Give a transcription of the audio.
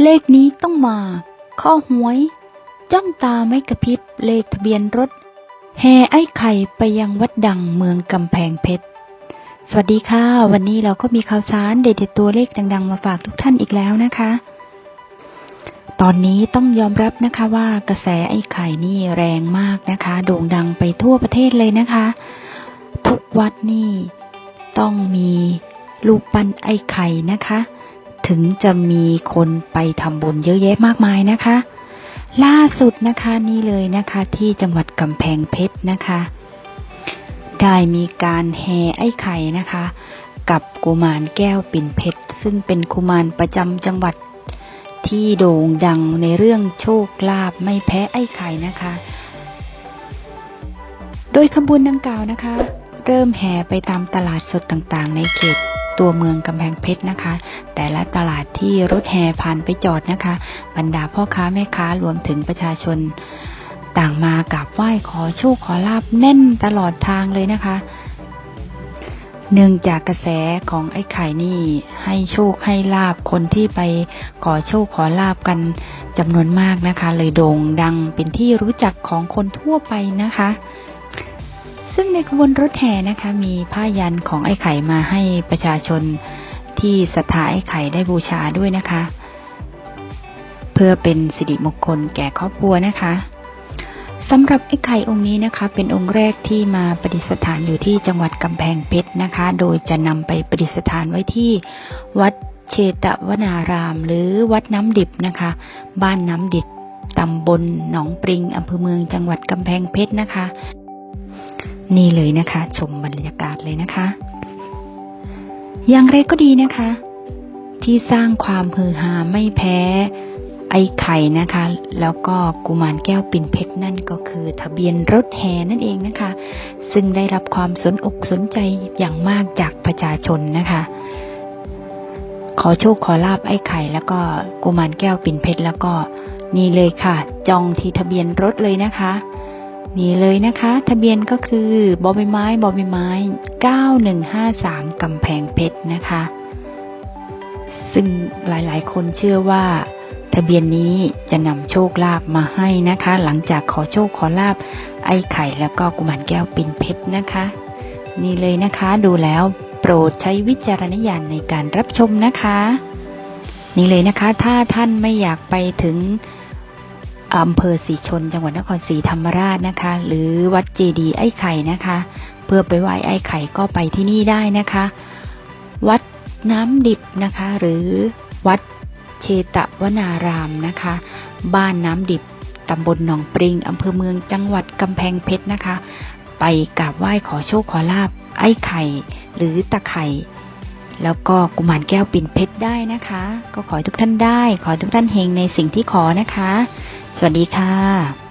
เลขนี้ต้องมา ข้อหวย จ้องตาไม่กระพริบเลขทะเบียนรถแห่ไอ้ไข่ไปยังวัดดังเมืองกำแพงเพชร สวัสดีค่ะ วันนี้เราก็มีข่าวสารเด็ดๆตัวเลขดัง ๆ มาฝากทุกท่านอีกแล้วนะคะ ตอนนี้ต้องยอมรับนะคะว่ากระแสไอ้ไข่นี่แรงมากนะคะ โด่งดังไปทั่วประเทศเลยนะคะ ทุกวัดนี่ต้องมีรูปปั้นไอ้ไข่นะคะ ถึงจะมีคนไปทำบุญเยอะแยะมากมายนะคะ ล่าสุดนะคะนี่เลยนะคะที่จังหวัดกำแพงเพชรนะคะ ได้มีการแห่ไอ้ไข่นะคะ กับกุมารแก้วปิ่นเพชรซึ่งเป็นกุมารประจำจังหวัดที่โด่งดังในเรื่องโชคลาภไม่แพ้ไอ้ไข่นะคะ โดยขบวนดังกล่าวนะคะ เริ่มแห่ไปตามตลาดสดต่างๆ ในเขต ตัวเมืองกำแพงเพชรนะคะ แต่ละตลาดที่รถแห่ผ่านไปจอดนะคะ บรรดาพ่อค้าแม่ค้ารวมถึงประชาชน ต่างมากราบไหว้ขอโชคขอลาบแน่นตลอดทางเลยนะคะเนื่องจากกระแสของไอ้ไข่นี่ให้โชคให้ลาบคนที่ไปขอโชคขอลาบกันจำนวนมากนะคะ เลยโด่งดังเป็นที่รู้จักของคนทั่วไปนะคะ ซึ่งในขบวนรถแห่นะคะมีผ้ายันของไอ้ไข่มาให้ประชาชนที่ศรัทธาไอ้ไข่ได้บูชาด้วยนะคะ เพื่อเป็นสิริมงคลแก่ครอบครัวนะคะสำหรับไอ้ไข่องค์นี้นะคะ เป็นองค์แรกที่มาประดิษฐานอยู่ที่จังหวัดกำแพงเพชรนะคะ โดยจะนำไปประดิษฐานไว้ที่วัดเชตวนาราม หรือวัดน้ำดิบนะคะ บ้านน้ำดิบตำบลหนองปริงอำเภอเมืองจังหวัดกำแพงเพชรนะคะ นี่เลยนะคะ ชมบรรยากาศเลยนะคะ อย่างไรก็ดีนะคะ ที่สร้างความฮือฮาไม่แพ้ ไอ้ไข่นะคะ แล้วก็กุมารแก้วปิ่นเพชรนั่นก็คือ ทะเบียนรถแห่นั่นเองนะคะ ซึ่งได้รับความสนอกสนใจอย่างมากจากประชาชนนะคะ ขอโชคขอลาบไอ้ไข่ แล้วก็กุมารแก้วปิ่นเพชรแล้วก็นี่เลยค่ะ จองที่ทะเบียนรถเลยนะคะ นี่เลยนะคะ ทะเบียนก็คือบอใบไม้บอใบไม้ 9153 กำแพงเพชรนะคะ ซึ่งหลายๆ คนเชื่อว่า ทะเบียนนี้จะนำโชคลาภมาให้นะคะ หลังจากขอโชคขอลาบไอ้ไข่แล้วก็กุมารแก้วปิ่นเพชรนะคะ นี่เลยนะคะดูแล้วโปรดใช้วิจารณญาณในการรับชมนะคะ นี่เลยนะคะ ถ้าท่านไม่อยากไปถึง อำเภอศรีชน จังหวัดนครศรีธรรมราชนะคะ หรือวัดเจดีย์ไอ้ไข่นะคะ เพื่อไปไหว้ไอ้ไข่ก็ไปที่นี่ได้นะคะ วัดน้ำดิบนะคะ หรือวัดเชตวนารามนะคะ บ้านน้ำดิบตำบลหนองปริงอำเภอเมืองจังหวัดกำแพงเพชรนะคะ ไปกราบไหว้ขอโชคขอลาบไอ้ไข่ หรือตะไข่แล้วก็กุมารแก้วปิ่นเพชรได้นะคะ ก็ขอให้ทุกท่านได้ ขอให้ทุกท่านเฮงในสิ่งที่ขอนะคะ สวัสดีค่ะ